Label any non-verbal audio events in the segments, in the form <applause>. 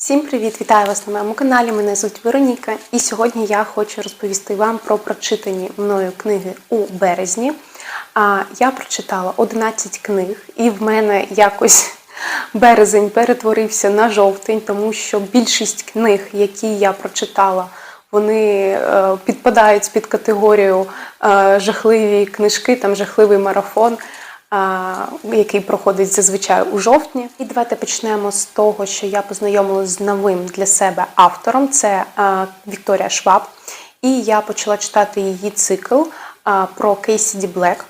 Всім привіт! Вітаю вас на моєму каналі. Мене звуть Вероніка, і сьогодні я хочу розповісти вам про прочитані мною книги у березні. А я прочитала 11 книг, і в мене якось <laughs> березень перетворився на жовтень, тому що більшість книг, які я прочитала, вони е, підпадають під категорію е, жахливі книжки, там жахливий марафон який проходить зазвичай у жовтні. І давайте почнемо з того, що я познайомилася з новим для себе автором. Це Вікторія Шваб. І я почала читати її цикл про Кейсі Ді Блек.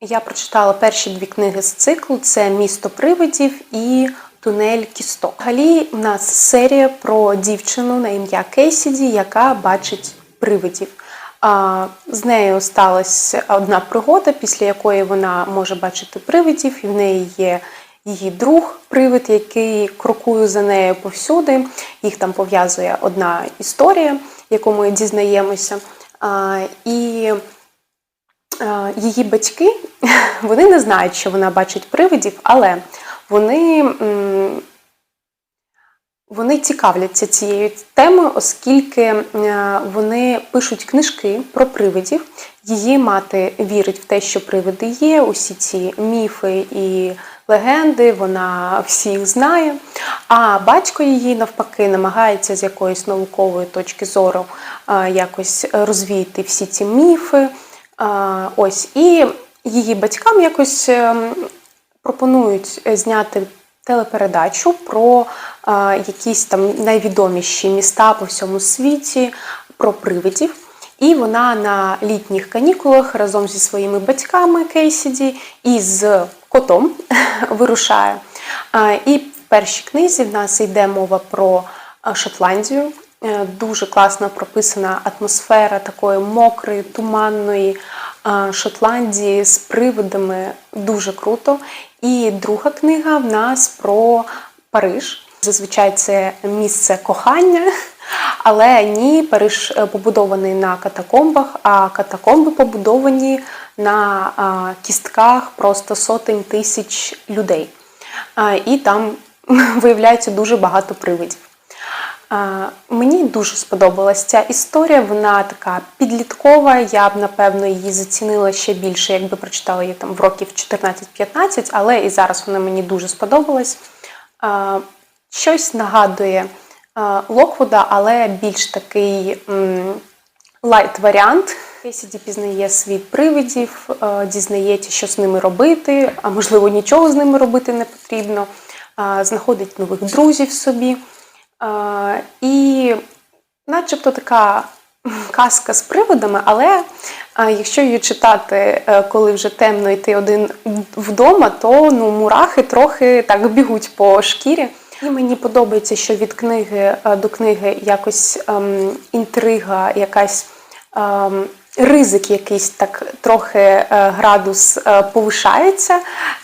Я прочитала перші дві книги з циклу: це Місто привидів і Тунель кісток. Взагалі, у нас серія про дівчину на ім'я Кейсіді, яка бачить привидів. З нею сталася одна пригода, після якої вона може бачити привидів, і в неї є її друг, привид, який крокує за нею повсюди. Їх там пов'язує одна історія, яку ми дізнаємося. І її батьки <laughs> вони не знають, що вона бачить привидів, але вони. Вони цікавляться цією темою, оскільки е, вони пишуть книжки про привидів. Її мати вірить в те, що привиди є, усі ці міфи і легенди, вона всіх знає. А батько її навпаки намагається з якоїсь наукової точки зору е, якось розвіяти всі ці міфи. Е, Ось і її батькам якось ем, пропонують зняти телепередачу про е, якісь там найвідоміші міста по всьому світі, про привидів. І вона на літніх канікулах разом зі своїми батьками Кейсіді і з котом <laughs> вирушає. Е, І в першій книзі в нас йде мова про е, Шотландію. Дуже класно прописана атмосфера такої мокрої, туманної Шотландії з привидами. Дуже круто. І друга книга в нас про Париж. Зазвичай це місце кохання, але ні, Париж е, побудований на катакомбах, а катакомби побудовані на кістках просто сотень тисяч людей. І там <laughs> виявляється дуже багато привидів. Мені дуже сподобалась ця історія. Вона така підліткова. Я б напевно її зацінила ще більше, якби прочитала її там в років 14-15, але і зараз вона мені дуже сподобалась. Щось нагадує Локвуда, але більш такий лайт варіант. Кейсіді пізнає світ привидів, дізнається, що з ними робити, а можливо, нічого з ними робити не потрібно, знаходить нових друзів собі. І начебто така казка з приводами, але якщо її читати, е, коли вже темно йти один вдома, то ну, мурахи трохи так бігуть по шкірі. І мені подобається, що від книги е, до книги якось ем, інтрига, якась ем, ризик якийсь так трохи е, градус е, повишається.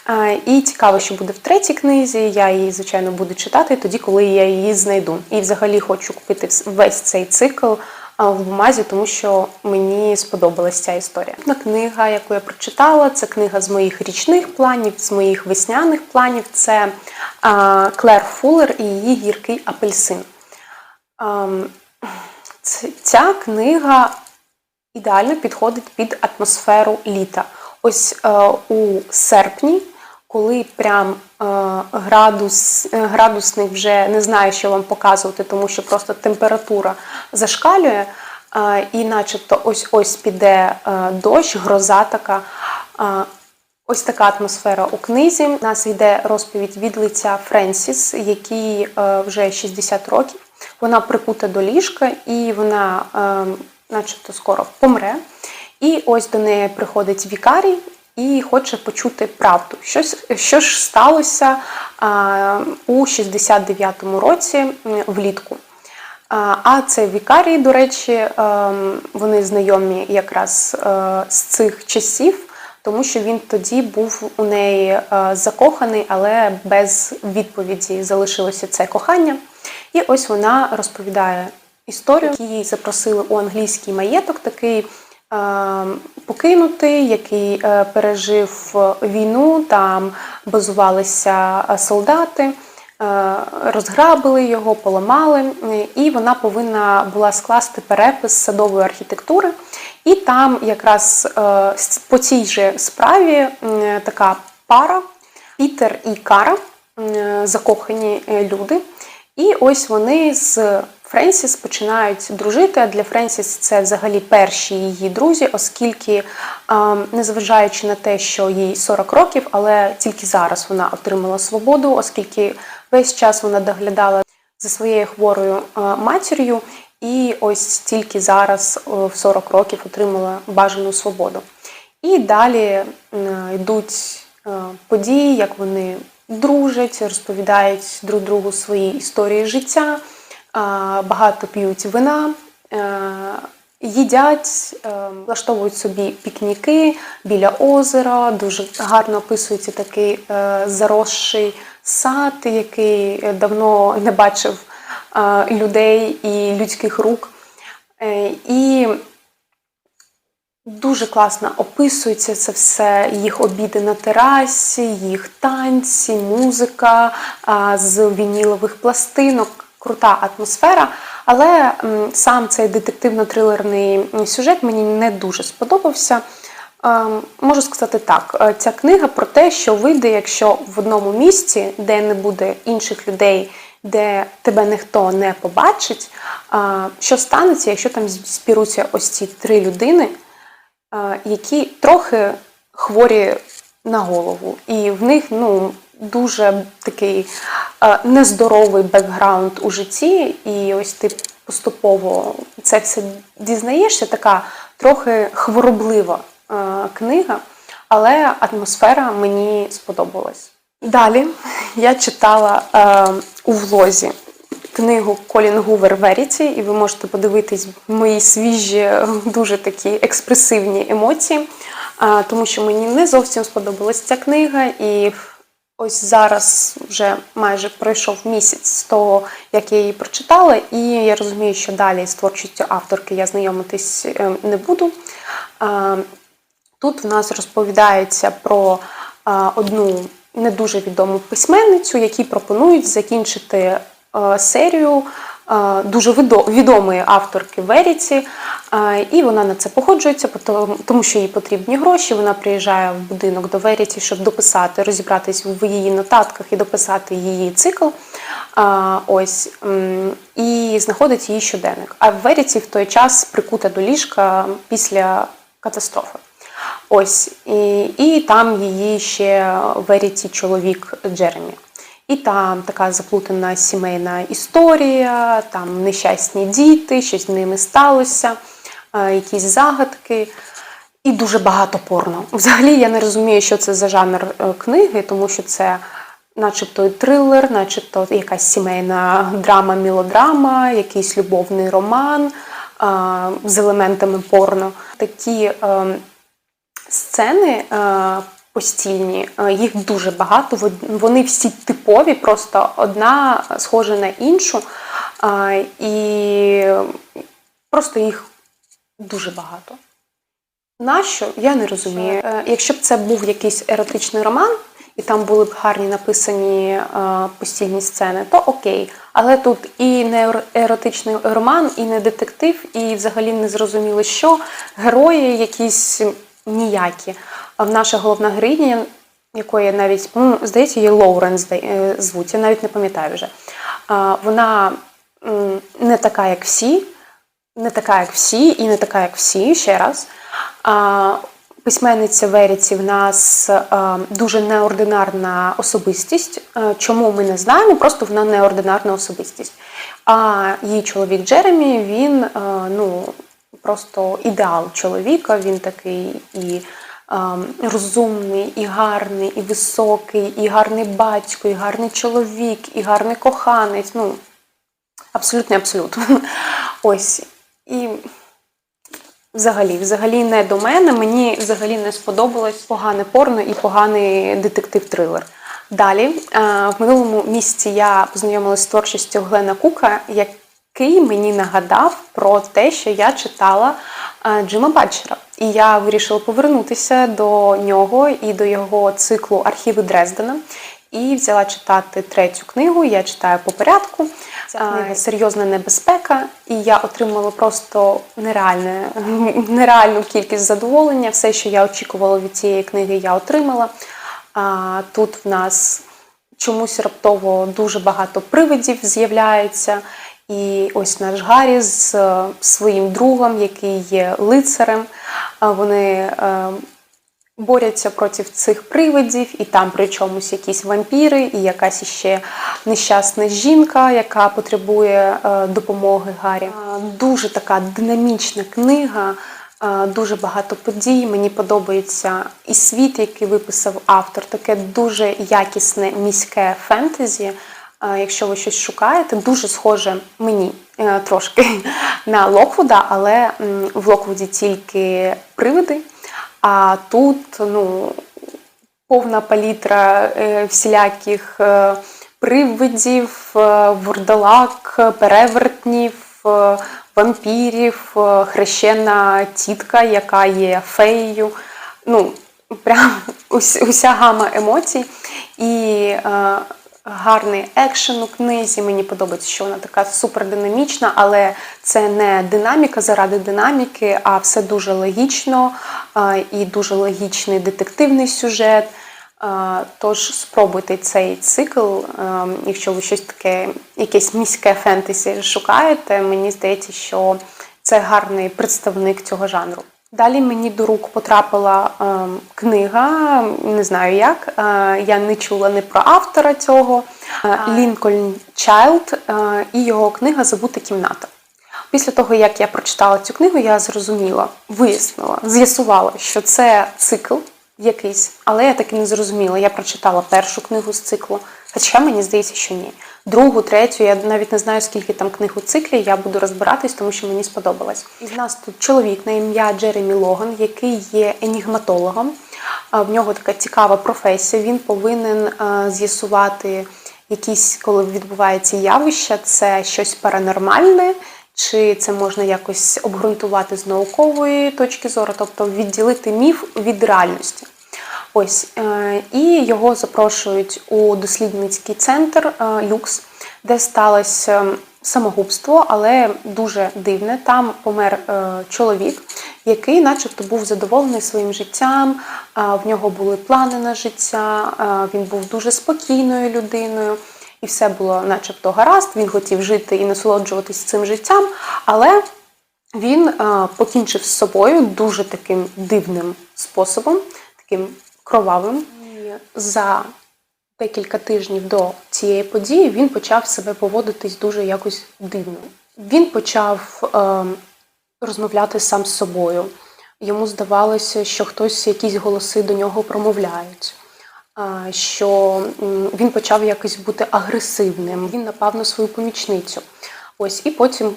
Е, і цікаво, що буде в третій книзі. Я її, звичайно, буду читати тоді, коли я її знайду. І взагалі хочу купити весь цей цикл в бумазі, тому що мені сподобалась ця історія. Одна книга, яку я прочитала, це книга з моїх річних планів, з моїх весняних планів. Це Клер Фуллер і її гіркий апельсин. Ем, Ця книга ідеально підходить під атмосферу літа. Ось е, у серпні, коли прям е, градус, е, градусник вже не знає, що вам показувати, тому що просто температура зашкалює, е, і начебто ось ось піде е, дощ, гроза така. Е, Ось така атмосфера у книзі. У нас йде розповідь від лиця Френсіс, якій е, вже 60 років. Вона прикута до ліжка і вона, е, начебто, скоро помре. І ось до неї приходить вікарій і хоче почути правду. Щось, що ж сталося е, у 69-му році влітку. А а це вікарії, до речі, ем, вони знайомі якраз е, з цих часів, тому що він тоді був у неї е, закоханий, але без відповіді залишилося це кохання. І ось вона розповідає історію, її запросили у англійський маєток, такий е, покинутий, який е, пережив війну, там базувалися е, солдати. розграбили його, поламали, і вона повинна була скласти перепис садової архітектури. І там якраз по цій же справі така пара Пітер і Кара, закохані люди. І ось вони з Френсіс починають дружити. А для Френсіс це взагалі перші її друзі, оскільки, незважаючи на те, що їй 40 років, але тільки зараз вона отримала свободу, оскільки весь час вона доглядала за своєю хворою матір'ю, і ось тільки зараз в 40 років отримала бажану свободу. І далі йдуть події, як вони дружать, розповідають друг другу свої історії життя, багато п'ють вина, е, їдять, е, влаштовують собі пікніки біля озера. Дуже гарно описується такий е, заросший сад, який давно не бачив людей і людських рук. І Дуже класно описується це все, їх обіди на терасі, їх танці, музика з вінілових пластинок, крута атмосфера. Але сам цей детективно-трилерний сюжет мені не дуже сподобався. Ем, Можу сказати так, е, ця книга про те, що вийде, якщо в одному місці, де не буде інших людей, де тебе ніхто не побачить, що станеться, якщо там зберуться ось ці три людини, які трохи хворі на голову, і в них ну, дуже такий а, нездоровий бекграунд у житті, і ось ти поступово це все дізнаєшся, така трохи хвороблива е, книга, але атмосфера мені сподобалась. Далі я читала е, у влозі книгу Колін Гувер Веріті, і ви можете подивитись мої свіжі, е, дуже такі експресивні емоції, е, тому що мені не зовсім сподобалась ця книга, і ось зараз вже майже пройшов місяць з того, як я її прочитала, і я розумію, що далі з творчістю авторки я знайомитись е, не буду. Е, Тут в нас розповідається про одну не дуже відому письменницю, якій пропонують закінчити серію дуже відомої авторки Веріці. І вона на це погоджується, тому що їй потрібні гроші. Вона приїжджає в будинок до Веріці, щоб дописати, розібратись в її нотатках і дописати її цикл. Ось і знаходить її щоденник. А в Веріці в той час прикута до ліжка після катастрофи. Ось, і, і там її ще Веріті чоловік Джеремі. І там така заплутана сімейна історія, там нещасні діти, щось з ними сталося, е, якісь загадки. І дуже багато порно. Взагалі я не розумію, що це за жанр е, книги, тому що це начебто і трилер, начебто якась сімейна драма, мілодрама, якийсь любовний роман з елементами порно. Такі ем, сцени е, постільні, е, їх дуже багато. Вони всі типові, просто одна схожа на іншу. е, І просто їх дуже багато. Нащо? Я не розумію. Е, Якщо б це був якийсь еротичний роман, і там були б гарні написані постільні сцени, то окей. Але тут і не еротичний роман, і не детектив, і взагалі не зрозуміло, що герої якісь ніякі. А наша головна героїня, якої навіть, по-моєму, здається, її Лоурен е, звуть, я навіть не пам'ятаю вже. Вона не така, як всі, не така, як всі, і не така, як всі, ще раз. Письменниця Веріці в нас дуже неординарна особистість. Чому ми не знаємо? Просто вона неординарна особистість. А її чоловік Джеремі, він ну, просто ідеал чоловіка, він такий і. а, Розумний, і гарний, і високий, і гарний батько, і гарний чоловік, і гарний коханець. Ну, абсолютно, абсолютно. <laughs> Ось. І Взагалі, взагалі не до мене. Мені взагалі не сподобалось погане порно і поганий детектив-трилер. Далі, е, в минулому місяці я познайомилася з творчістю Глена Кука, який мені нагадав про те, що я читала е, Джима Батчера. І я вирішила повернутися до нього і до його циклу Архіви Дрездена. і взяла читати третю книгу. Я читаю по порядку. Ця серйозна небезпека, і я отримала просто нереальне, нереальну кількість задоволення. Все, що я очікувала від цієї книги, я отримала. А, тут в нас чомусь раптово дуже багато привидів з'являється. І ось наш Гаррі з е, своїм другом, який є лицарем, вони е, борються проти цих привидів, і там при чомусь якісь вампіри, і якась іще нещасна жінка, яка потребує е, допомоги Гаррі. Е, Дуже така динамічна книга. Дуже багато подій. Мені подобається і світ, який виписав автор, таке дуже якісне міське фентезі. Якщо ви щось шукаєте, дуже схоже мені е, трошки <laughs> на Локвуда, але в Локвуді тільки привиди. А тут ну, повна палітра е, всіляких е, привидів, вурдалак, перевертнів, вампірів, хрещена тітка, яка є феєю. Ну, прям <laughs> уся гама емоцій. І гарний екшен у книзі. Мені подобається, що вона така супердинамічна, але це не динаміка заради динаміки, а все дуже логічно і дуже логічний детективний сюжет. Тож спробуйте цей цикл, якщо ви щось таке, якесь міське фентезі шукаєте. Мені здається, що це гарний представник цього жанру. Далі мені до рук потрапила е, книга, не знаю як. Е, я не чула не про автора цього. Е, Лінкольн Чайлд е, і його книга Забута кімната. Після того, як я прочитала цю книгу, я зрозуміла, вияснила, з'ясувала, що це цикл якийсь, але я так і не зрозуміла. Я прочитала першу книгу з циклу, хоча мені здається, що ні. Другу, третю, я навіть не знаю, скільки там книг у циклі, я буду розбиратись, тому що мені сподобалось. Із нас тут чоловік на ім'я Джеремі Логан, який є енігматологом. В нього така цікава професія. Він повинен з'ясувати якісь, коли відбувається явище, це щось паранормальне, чи це можна якось обґрунтувати з наукової точки зору, тобто відділити міф від реальності. Ось е, і його запрошують у дослідницький центр е, Люкс, де сталося самогубство, але дуже дивне. Там помер е, чоловік, який, начебто, був задоволений своїм життям. В нього були плани на життя. Він був дуже спокійною людиною, і все було, начебто, гаразд. Він хотів жити і насолоджуватись цим життям, але він покінчив з собою дуже таким дивним способом, таким кровавим. І за декілька тижнів до цієї події він почав себе поводитись дуже якось дивно. Він почав е, розмовляти сам з собою. Йому здавалося, що хтось якісь голоси до нього промовляють. е, Що він почав якось бути агресивним. Він напав на свою помічницю. Ось і потім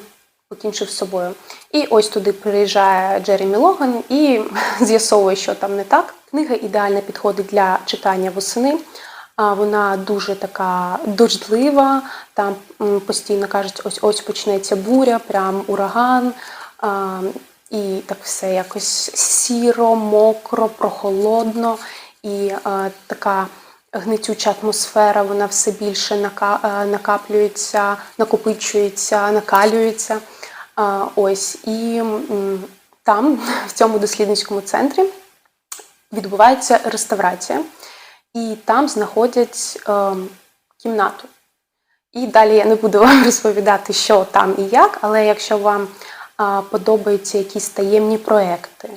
покінчив з собою. І ось туди приїжджає Джеремі Логан і <laughs> з'ясовує, що там не так. Книга ідеально підходить для читання восени. А Вона дуже така дождлива. Там постійно кажуть, ось ось почнеться буря, прям ураган. І так все якось сіро, мокро, прохолодно. І така гнетюча атмосфера, вона все більше накаплюється, накопичується, накалюється. Ось і там, в цьому дослідницькому центрі, відбувається реставрація, і там знаходять е, кімнату. І далі я не буду вам <laughs> розповідати, що там і як, але якщо вам подобаються якісь таємні проекти,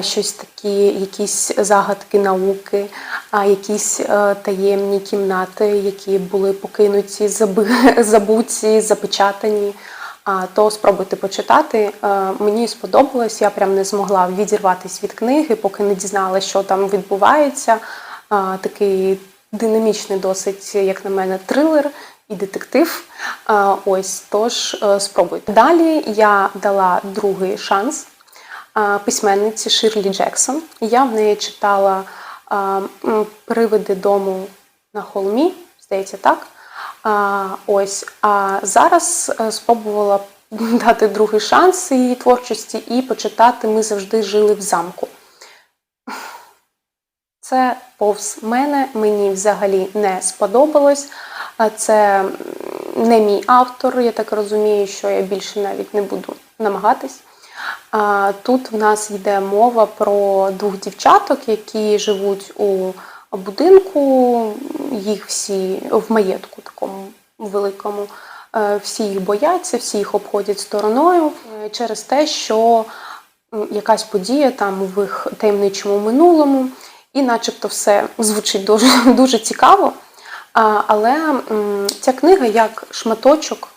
щось такі, якісь загадки науки, якісь е, таємні кімнати, які були покинуті, <laughs> забуті, запечатані, то спробуйте почитати. Е, Мені сподобалось, я прям не змогла відірватися від книги, поки не дізналася, що там відбувається. Такий динамічний, досить, як на мене, трилер і детектив. Ось тож е, спробуйте. Далі я дала другий шанс письменниці Ширлі Джексон. Я в неї читала Привиди дому на холмі, здається, так. А, Ось, а зараз е, спробувала <laughs> дати другий шанс її творчості і почитати Ми завжди жили в замку. <sighs> Це повз мене, мені взагалі не сподобалось. Це не мій автор, я так розумію, що я більше навіть не буду намагатись. Тут в нас йде мова про двох дівчаток, які живуть у будинку, їх всі в маєтку такому великому. Е, Всі їх бояться, всі їх обходять стороною е, через те, що якась подія там в їх таємничому минулому, і начебто все звучить дуже, <laughs> дуже цікаво. Але ця книга як шматочок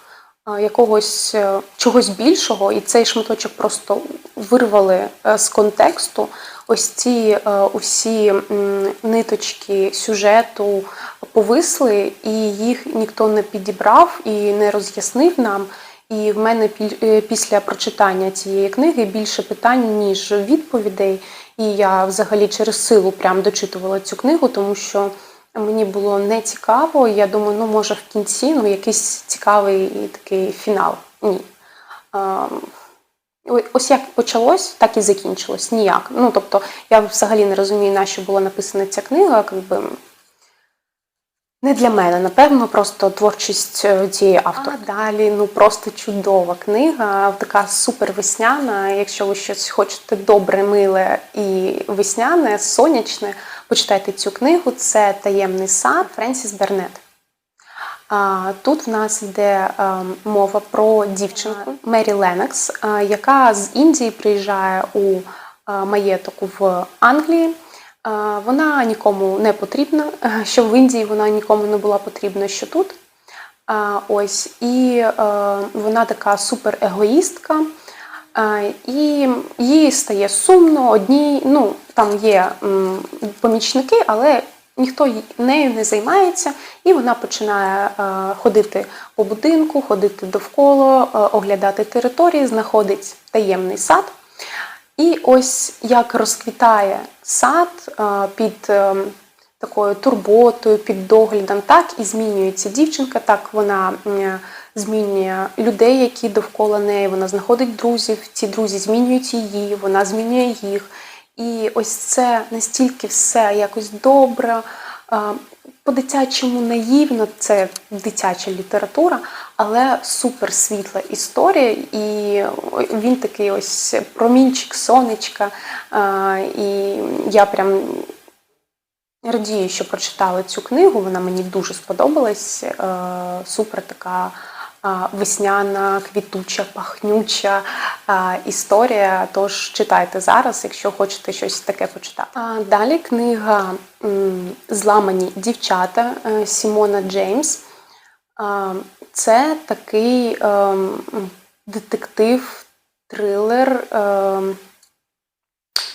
якогось е, чогось більшого, і цей шматочок просто вирвали е, з контексту. Ось ці е, усі ниточки сюжету повисли, і їх ніхто не підібрав і не роз'яснив нам. І в мене після прочитання цієї книги більше питань, ніж відповідей. І я взагалі через силу прям дочитувала цю книгу, тому що мені було не цікаво. Я думаю, ну може в кінці ну, якийсь цікавий такий фінал. Ні. А, Ось як почалось, так і закінчилось. Ніяк. Ну тобто, я взагалі не розумію, на що була написана ця книга. Якби не для мене, напевно, просто творчість е, цієї авторки. А далі ну просто чудова книга, така супер весняна. Якщо ви щось хочете добре, миле і весняне, сонячне, почитайте цю книгу. Це таємний сад Френсіс Бернет. Тут в нас йде е, мова про дівчинку Мері Ленокс, е, яка з Індії приїжджає у е, маєток в Англії. Вона нікому не потрібна, що в Індії вона нікому не була потрібна, що тут. Ось, і вона така супер егоїстка, е, і їй стає сумно. Одні, ну там є помічники, але ніхто нею не займається, і вона починає е, ходити по будинку, ходити довкола, е, оглядати території, знаходить таємний сад. І ось як розквітає сад е, під такою турботою, під доглядом, так і змінюється дівчинка, так вона змінює людей, які довкола неї, вона знаходить друзів, ці друзі змінюють її, вона змінює їх. І ось це настільки все якось добре, по-дитячому наївно, це дитяча література, але супер світла історія, і він такий ось промінчик сонечка. І я прям радію, що прочитала цю книгу. Вона мені дуже сподобалась. Е, Супер така весняна, квітуча, пахнюча е, історія. Тож читайте зараз, якщо хочете щось таке почитати. Далі книга Зламані дівчата е, Сімона Джеймс. Це такий ем, детектив, трилер, ем,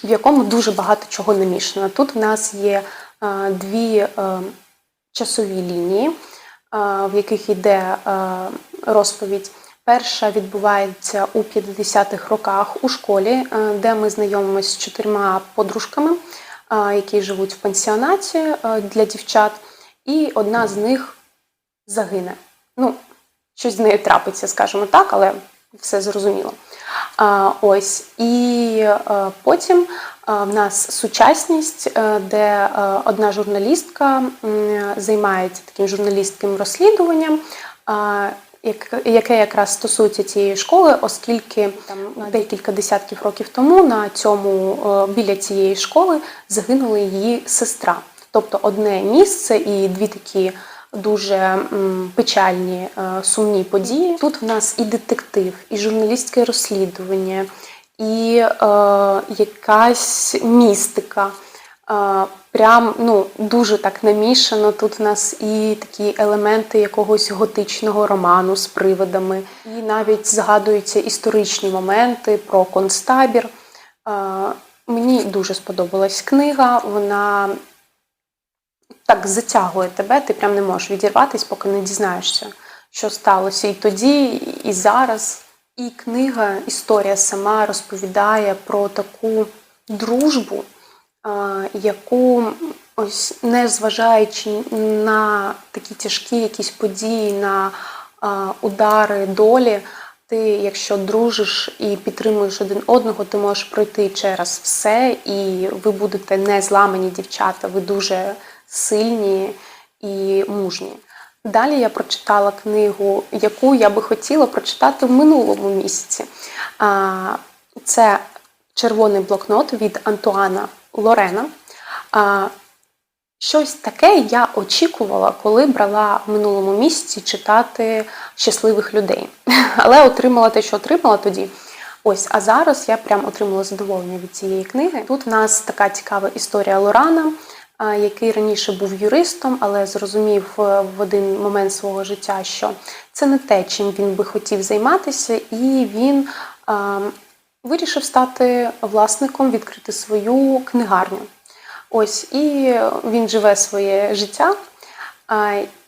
в якому дуже багато чого намішано. Тут в нас є е, дві е, часові лінії, е, в яких йде е, розповідь. Перша відбувається у 50-х роках у школі, е, де ми знайомимося з чотирма подружками, е, які живуть в пансіонаті е, для дівчат, і одна з них загине. Ну, щось з нею трапиться, скажімо так, але все зрозуміло. Ось і потім в нас сучасність, де одна журналістка займається таким журналістським розслідуванням. Як- Яке якраз стосується цієї школи, оскільки там декілька десятків років тому на цьому е, біля цієї школи загинула її сестра. Тобто одне місце і дві такі дуже печальні е, сумні події. Тут в нас і детектив, і журналістське розслідування, і е, якась містика. Прям ну дуже так намішано. Тут в нас і такі елементи якогось готичного роману з привидами, і навіть згадуються історичні моменти про концтабір. Мені дуже сподобалась книга. Вона так затягує тебе, ти прям не можеш відірватись, поки не дізнаєшся, що сталося і тоді, і зараз. І книга, історія сама розповідає про таку дружбу, яку, ось не зважаючи на такі тяжкі якісь події, на удари долі, ти, якщо дружиш і підтримуєш один одного, ти можеш пройти через все, і ви будете не зламані дівчата, ви дуже сильні і мужні. Далі я прочитала книгу, яку я би хотіла прочитати в минулому місяці. Це червоний блокнот від Антуана Лорена. Щось таке я очікувала, коли брала в минулому місяці читати щасливих людей. <laughs> Але отримала те, що отримала тоді. Ось, а зараз я прям отримала задоволення від цієї книги. Тут в нас така цікава історія Лорана, який раніше був юристом, але зрозумів е, в один момент свого життя, що це не те, чим він би хотів займатися, і він вирішив стати власником, відкрити свою книгарню. Ось, і він живе своє життя.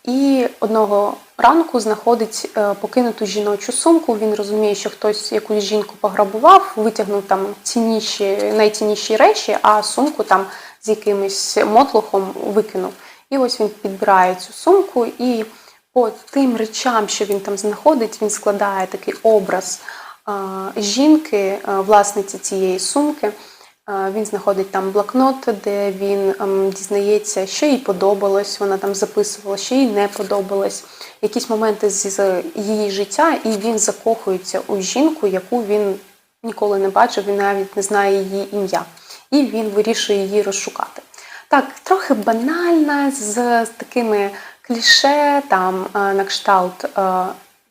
І одного ранку знаходить е, покинуту жіночу сумку. Він розуміє, що хтось якусь жінку пограбував, витягнув там цінніші, найцінніші речі, а сумку там з якимось мотлухом викинув. І ось він підбирає цю сумку, і по тим речам, що він там знаходить, він складає такий образ жінки, власниці цієї сумки. Він знаходить там блокнот, де він ем, дізнається, що їй подобалось. Вона там записувала, що їй не подобалось. Якісь моменти з її життя, і він закохується у жінку, яку він ніколи не бачив, він навіть не знає її ім'я. І він вирішує її розшукати. Так, трохи банальна, з, з такими кліше, там е, на кшталт е,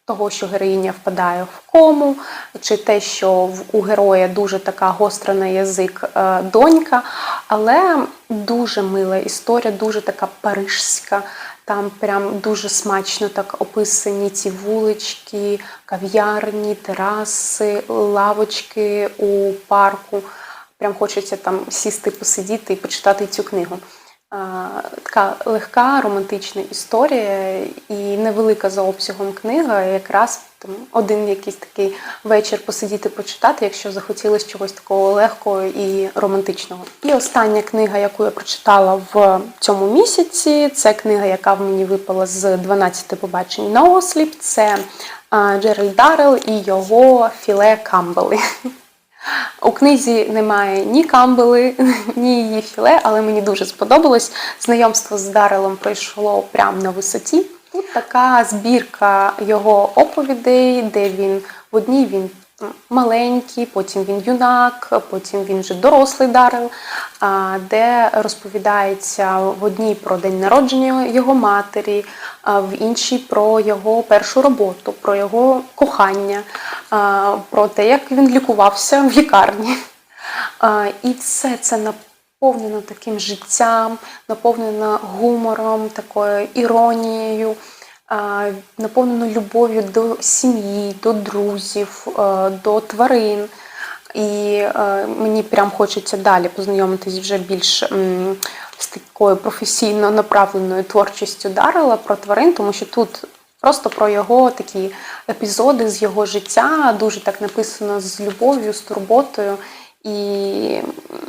того, що героїня впадає в кому, чи те, що у героя дуже така гостра на язик е, донька, але дуже мила історія, дуже така парижська. Там прям дуже смачно так описані ці вулички, кав'ярні, тераси, лавочки у парку. Прям хочеться там сісти, посидіти і почитати цю книгу. А, Така легка романтична історія і невелика за обсягом книга. Якраз там один якийсь такий вечір посидіти, почитати, якщо захотілося чогось такого легкого і романтичного. І остання книга, яку я прочитала в цьому місяці, це книга, яка в мені випала з 12 побачень на осліп. Це а, Джеральд Даррелл і його філе Камбели. <laughs> У книзі немає ні камбели, <laughs> ні її філе, але мені дуже сподобалось. Знайомство з Дарелом пройшло прямо на висоті. Тут така збірка його оповідей, де він в одній він маленький, потім він юнак, потім він вже дорослий Дарел, де розповідається в одній про день народження його матері, в іншій про його першу роботу, про його кохання, про те, як він лікувався в лікарні. І все це наповнено таким життям, наповнено гумором, такою іронією, а, наповнено любов'ю до сім'ї, до друзів, до тварин. І мені прям хочеться далі познайомитись вже більш з такою професійно направленою творчістю Даррела про тварин, тому що тут просто про його такі епізоди з його життя, дуже так написано з любов'ю, з турботою. І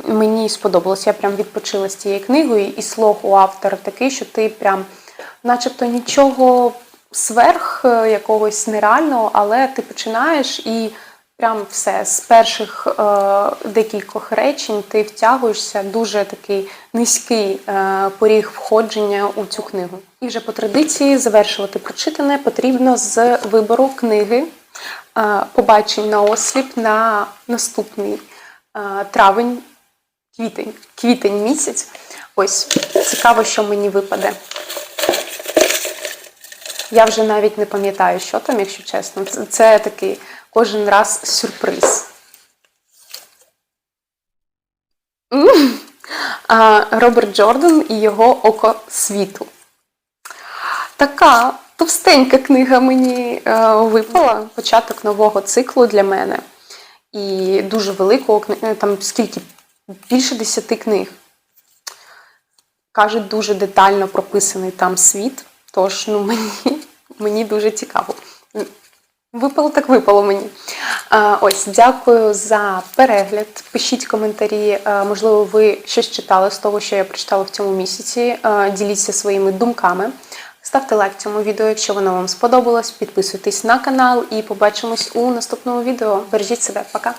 мені сподобалось. Я прям відпочила з цією книгою, і слог у автора такий, що ти прям, начебто, нічого сверх е, якогось нереального, але ти починаєш і прям все з перших е, декількох речень ти втягуєшся дуже такий низький е, поріг входження у цю книгу. І вже по традиції завершувати прочитане потрібно з вибору книги е, побачень на осліп на наступний е, травень, квітень, квітень місяць. Ось цікаво, що мені випаде. Я вже навіть не пам'ятаю, що там, якщо чесно. Це, такий кожен раз сюрприз. Роберт Джордан і його Око світу. Така товстенька книга мені е, випала. Початок нового циклу для мене. І дуже великого е, там скільки? Більше десяти книг. Кажуть, дуже детально прописаний там світ. Тож ну, мені, мені дуже цікаво. Випало так випало мені. Ось, дякую за перегляд. Пишіть коментарі. Можливо, ви щось читали з того, що я прочитала в цьому місяці. Діліться своїми думками. Ставте лайк цьому відео, якщо воно вам сподобалось. Підписуйтесь на канал і побачимось у наступному відео. Бережіть себе, пока!